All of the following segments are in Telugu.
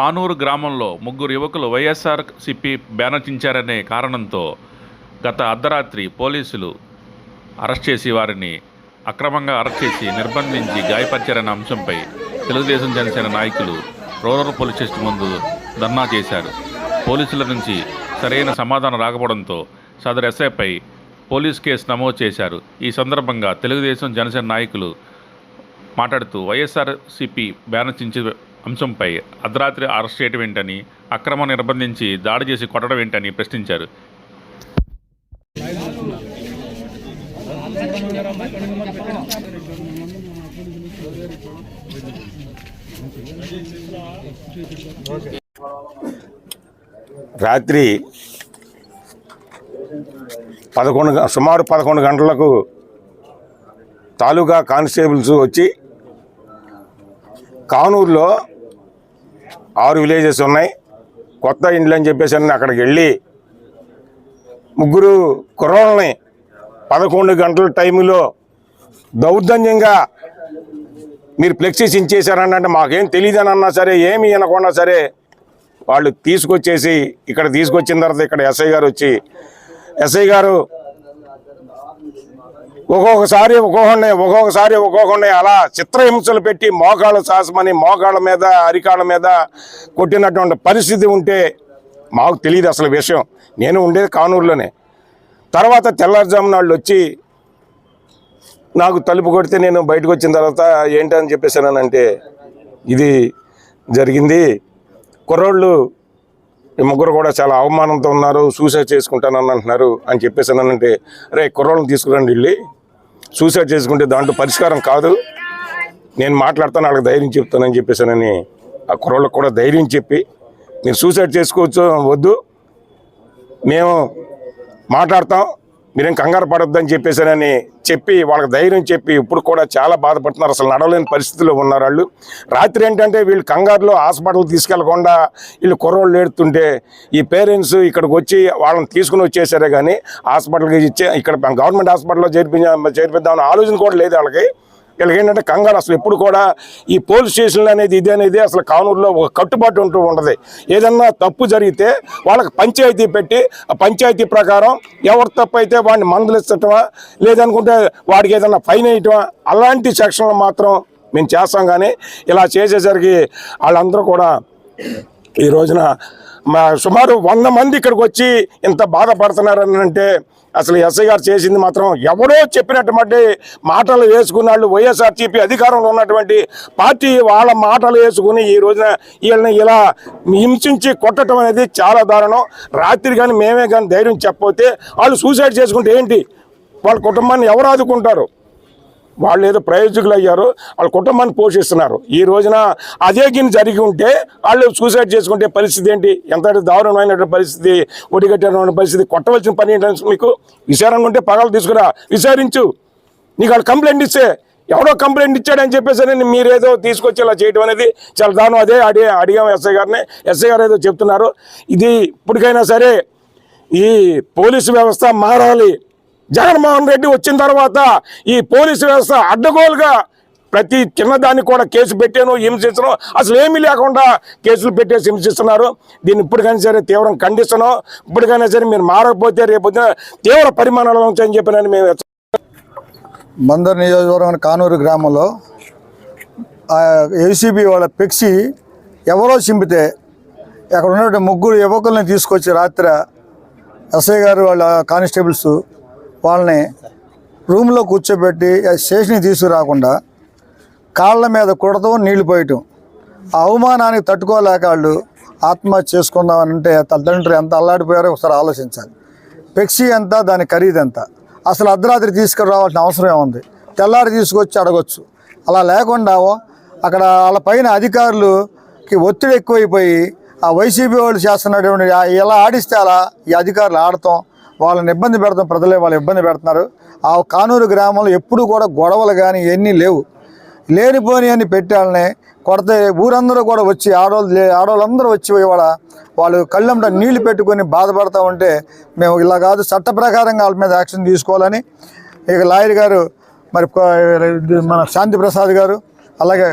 కానూరు గ్రామంలో ముగ్గురు యువకులు వైఎస్ఆర్ సిపి బ్యానర్ చించారనే కారణంతో గత అర్ధరాత్రి పోలీసులు అరెస్ట్ చేసి వారిని అక్రమంగా అరెస్ట్ చేసి నిర్బంధించి గాయపరిచారనే అంశంపై తెలుగుదేశం జనసేన నాయకులు రూరల్ పోలీస్ స్టేషన్ ముందు ధర్నా చేశారు. పోలీసుల నుంచి సరైన సమాధానం రాకపోవడంతో సదరు ఎస్ఐపై పోలీస్ కేసు నమోదు చేశారు. ఈ సందర్భంగా తెలుగుదేశం జనసేన నాయకులు మాట్లాడుతూ వైఎస్ఆర్ సిపి బ్యానర్ చించి అంశంపై అర్ధరాత్రి అరెస్ట్ చేయటం ఏంటని అక్రమం నిర్బంధించి దాడి చేసి కొట్టడం ఏంటని ప్రశ్నించారు. రాత్రి పదకొండు గ- సుమారు పదకొండు గంటలకు తాలూకా కానిస్టేబుల్స్ వచ్చి కానూరులో ఆరు విలేజెస్ ఉన్నాయి. కొత్త ఇండ్లు అని చెప్పేసి అని అక్కడికి వెళ్ళి ముగ్గురు కుర్రోళ్ళని పదకొండు గంటల టైంలో దౌర్జన్యంగా మీరు ఫ్లెక్సీస్ ఇచ్చేసారనంటే మాకేం తెలియదని అన్నా సరే ఏమి అనకుండా సరే వాళ్ళు తీసుకొచ్చేసి ఇక్కడ తీసుకొచ్చిన తర్వాత ఇక్కడ ఎస్ఐ గారు వచ్చి ఎస్ఐ గారు ఒక్కొక్కసారి ఒక్కొక్కడిని ఒక్కొక్కసారి ఒక్కొక్కడిని అలా చిత్రహింసలు పెట్టి మోకాళ్ళ శాసమని మోకాళ్ళ మీద అరికాళ్ళ మీద కొట్టినటువంటి పరిస్థితి ఉంటే మాకు తెలియదు అసలు విషయం. నేను ఉండేది కానూరులోనే. తర్వాత తెల్లారుజామున వాళ్ళు వచ్చి నాకు తలుపు కొడితే నేను బయటకు వచ్చిన తర్వాత ఏంటని చెప్పేసానంటే ఇది జరిగింది. కుర్రోళ్ళు ఈ ముగ్గురు కూడా చాలా అవమానంతో ఉన్నారు సూసైడ్ చేసుకుంటానని అంటున్నారు అని చెప్పేసానంటే రే కుర్రోళ్ళని తీసుకురండి వెళ్ళి. సూసైడ్ చేసుకుంటే దాంట్లో పరిష్కారం కాదు. నేను మాట్లాడతాను వాళ్ళకి ధైర్యం చెప్తానని చెప్పేసానని ఆ కుర్రోళ్ళకి కూడా ధైర్యం చెప్పి మీరు సూసైడ్ చేసుకోవచ్చు వద్దు. మేము మాట్లాడతాం మీరేం కంగారు పడొద్దని చెప్పేసానని చెప్పి వాళ్ళకి ధైర్యం చెప్పి ఇప్పుడు కూడా చాలా బాధపడుతున్నారు. అసలు నడవలేని పరిస్థితిలో ఉన్నారు వాళ్ళు. రాత్రి ఏంటంటే వీళ్ళు కంగారులో హాస్పిటల్ తీసుకెళ్ళకుండా వీళ్ళు కుర్రోళ్ళు ఏడుతుంటే ఈ పేరెంట్స్ ఇక్కడికి వచ్చి వాళ్ళని తీసుకుని వచ్చేసారే కానీ హాస్పిటల్కి ఇచ్చే ఇక్కడ గవర్నమెంట్ హాస్పిటల్లో చేర్పించ చేర్పిద్దామని ఆలోచన కూడా లేదు వాళ్ళకి. వీళ్ళకి ఏంటంటే కంగారు. అసలు ఎప్పుడు కూడా ఈ పోలీస్ స్టేషన్లు అనేది ఇది అనేది అసలు కానూరులో ఒక కట్టుబాటు ఉంటూ ఉండదు ఏదన్నా తప్పు జరిగితే వాళ్ళకి పంచాయతీ పెట్టి ఆ పంచాయతీ ప్రకారం ఎవరు తప్పు అయితే వాడిని మందలిస్తటమా లేదనుకుంటే వాడికి ఏదన్నా ఫైన్ వేయటమా అలాంటి సెక్షన్లు మాత్రం మేము చేస్తాం. కానీ ఇలా చేసేసరికి వాళ్ళందరూ కూడా ఈ రోజున సుమారు వంద మంది ఇక్కడికి వచ్చి ఇంత బాధపడుతున్నారని అంటే అసలు ఎస్ఐ గారు చేసింది మాత్రం ఎవరో చెప్పినటువంటి మాటలు వేసుకున్న వాళ్ళు వైఎస్ఆర్సీపీ అధికారంలో ఉన్నటువంటి పార్టీ వాళ్ళ మాటలు వేసుకుని ఈ రోజున వీళ్ళని ఇలా హింసించి కొట్టడం అనేది చాలా దారుణం. రాత్రి కానీ మేమే కానీ ధైర్యం చెప్పకపోతే వాళ్ళు సూసైడ్ చేసుకుంటే ఏంటి? వాళ్ళ కుటుంబాన్ని ఎవరు ఆదుకుంటారు? వాళ్ళు ఏదో ప్రయోజకులు అయ్యారు వాళ్ళ కుటుంబాన్ని పోషిస్తున్నారు. ఈ రోజున అదే గిని జరిగి ఉంటే వాళ్ళు సూసైడ్ చేసుకుంటే పరిస్థితి ఏంటి? ఎంత దారుణమైన పరిస్థితి ఒడిగట్టిన పరిస్థితి కొట్టవలసిన పని ఏంటంటే మీకు విచారంగా ఉంటే పగలు తీసుకురా. విచారించు. నీకు వాళ్ళు కంప్లైంట్ ఇస్తే ఎవడో కంప్లైంట్ ఇచ్చాడని చెప్పేసి మీరేదో తీసుకొచ్చి ఇలా చేయడం అనేది చాలా దాని అదే అడిగే అడిగాం ఎస్ఐ గారిని. ఎస్ఐ గారు ఏదో చెప్తున్నారు. ఇది ఇప్పటికైనా సరే ఈ పోలీసు వ్యవస్థ మారాలి. జగన్మోహన్ రెడ్డి వచ్చిన తర్వాత ఈ పోలీసు వ్యవస్థ అడ్డగోలుగా ప్రతి చిన్నదానికి కూడా కేసు పెట్టాను హింసించను అసలు ఏమీ లేకుండా కేసులు పెట్టేసి హింసిస్తున్నారు దీన్ని ఇప్పటికైనా సరే తీవ్రం ఖండిస్తున్నాం. ఇప్పటికైనా సరే మీరు మారకపోతే రేపొద్దున తీవ్ర పరిమాణాలు ఉంటాయని చెప్పినని మేము మందర్ నియోజకవర్గం కానూరు గ్రామంలో ఏసీబీ వాళ్ళ పెక్సి ఎవరో చింపితే అక్కడ ఉన్నటువంటి ముగ్గురు యువకుల్ని తీసుకొచ్చి రాత్రి ఎస్ఐ గారు వాళ్ళ కానిస్టేబుల్స్ వాళ్ళని రూమ్లో కూర్చోబెట్టి స్టేషన్కి తీసుకురాకుండా కాళ్ళ మీద కుడతం నీళ్ళు పోయటం. ఆ అవమానానికి తట్టుకోలేక వాళ్ళు ఆత్మహత్య చేసుకుందామని అంటే తల్లిదండ్రులు ఎంత అల్లాడిపోయారో ఒకసారి ఆలోచించాలి. పెక్సీ ఎంత దాని ఖరీదు ఎంత? అసలు అర్ధరాత్రి తీసుకురావాల్సిన అవసరం ఏముంది? తెల్లారి తీసుకొచ్చి అడగొచ్చు. అలా లేకుండా అక్కడ వాళ్ళ పైన అధికారులకి ఒత్తిడి ఎక్కువైపోయి ఆ వైసీపీ వాళ్ళు చేస్తున్నటువంటి ఎలా ఇలా ఆడిస్తే అలా ఈ అధికారులు ఆడతాం వాళ్ళని ఇబ్బంది పెడతాం ప్రజలే వాళ్ళు ఇబ్బంది పెడుతున్నారు. ఆ కానూరు గ్రామంలో ఎప్పుడు కూడా గొడవలు కానీ ఇవన్నీ లేవు. లేనిపోని అని పెట్టాలని కొడితే ఊరందరూ కూడా వచ్చి ఆడవాళ్ళు ఆడవాళ్ళందరూ వచ్చి ఇవాళ వాళ్ళు కళ్ళంట నీళ్ళు పెట్టుకొని బాధపడతా ఉంటే మేము ఇలా కాదు చట్ట ప్రకారంగా వాళ్ళ మీద యాక్షన్ తీసుకోవాలని ఇక లాయర్ గారు మరి మన శాంతి ప్రసాద్ గారు అలాగే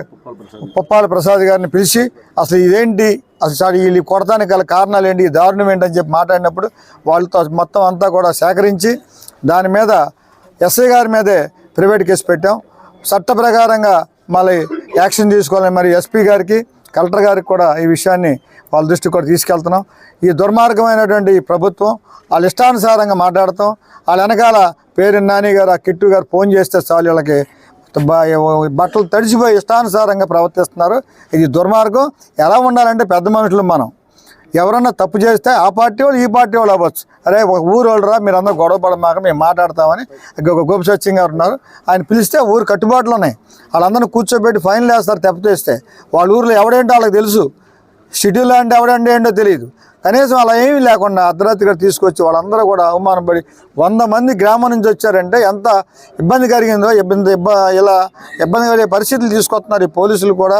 పుప్పాల ప్రసాద్ గారిని పిలిచి అసలు ఇదేంటి అసలు సార్ వీళ్ళు కొడతానికి గల కారణాలు ఏంటి ఈ దారుణం ఏంటని చెప్పి మాట్లాడినప్పుడు వాళ్ళతో మొత్తం అంతా కూడా సేకరించి దాని మీద ఎస్ఐ గారి మీదే ప్రైవేట్ కేసు పెట్టాం. చట్ట ప్రకారంగా మళ్ళీ యాక్షన్ తీసుకోవాలని మరి ఎస్పీ గారికి కలెక్టర్ గారికి కూడా ఈ విషయాన్ని వాళ్ళ దృష్టికి కూడా తీసుకెళ్తున్నాం. ఈ దుర్మార్గమైనటువంటి ప్రభుత్వం వాళ్ళ ఇష్టానుసారంగా మాట్లాడతాం. వాళ్ళ వెనకాల పేరు నాని గారు ఆ కిట్టు గారు ఫోన్ చేస్తే చాలు వీళ్ళకి బట్టలు తడిచిపోయి ఇష్టానుసారంగా ప్రవర్తిస్తున్నారు. ఇది దుర్మార్గం. ఎలా ఉండాలంటే పెద్ద మనుషులు మనం. ఎవరన్నా తప్పు చేస్తే ఆ పార్టీ వాళ్ళు ఈ పార్టీ వాళ్ళు అవ్వచ్చు. అరే ఒక ఊరు వాళ్ళు రా మీరు అందరూ గొడవ పడమాక మేము మాట్లాడతామని గో- గోపి సత్యం గారు ఉన్నారు. ఆయన పిలిస్తే ఊరు కట్టుబాట్లు ఉన్నాయి. వాళ్ళందరినీ కూర్చోబెట్టి ఫైన్లు వేస్తారు తెప్పతేస్తే. వాళ్ళ ఊర్లో ఎవడేంటో వాళ్ళకి తెలుసు. షెడ్యూల్ అంటే ఎవడంటే ఏంటో తెలియదు. కనీసం అలా ఏమీ లేకుండా అర్ధరాత్రిగా తీసుకొచ్చి వాళ్ళందరూ కూడా అవమానం పడి వంద మంది గ్రామం నుంచి వచ్చారంటే ఎంత ఇబ్బంది కలిగిందో ఇబ్బంది ఇబ్బ ఇలా ఇబ్బంది కలిగే పరిస్థితులు తీసుకొస్తున్నారు ఈ పోలీసులు కూడా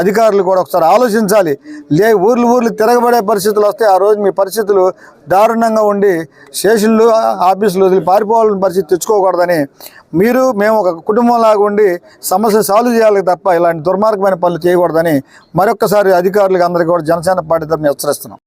అధికారులు కూడా ఒకసారి ఆలోచించాలి. లే ఊర్లు ఊర్లు తిరగబడే పరిస్థితులు వస్తే ఆ రోజు మీ పరిస్థితులు దారుణంగా ఉండి స్టేషన్లు ఆఫీసులు వదిలి పారిపోవాలని పరిస్థితి తెచ్చుకోకూడదని మీరు మేము ఒక కుటుంబం లాగా ఉండి సమస్య సాల్వ్ చేయాలి తప్ప ఇలాంటి దుర్మార్గమైన పనులు చేయకూడదని మరొకసారి అధికారులకు అందరికీ కూడా జనసేన పార్టీ తరఫున హెచ్చరిస్తున్నాం.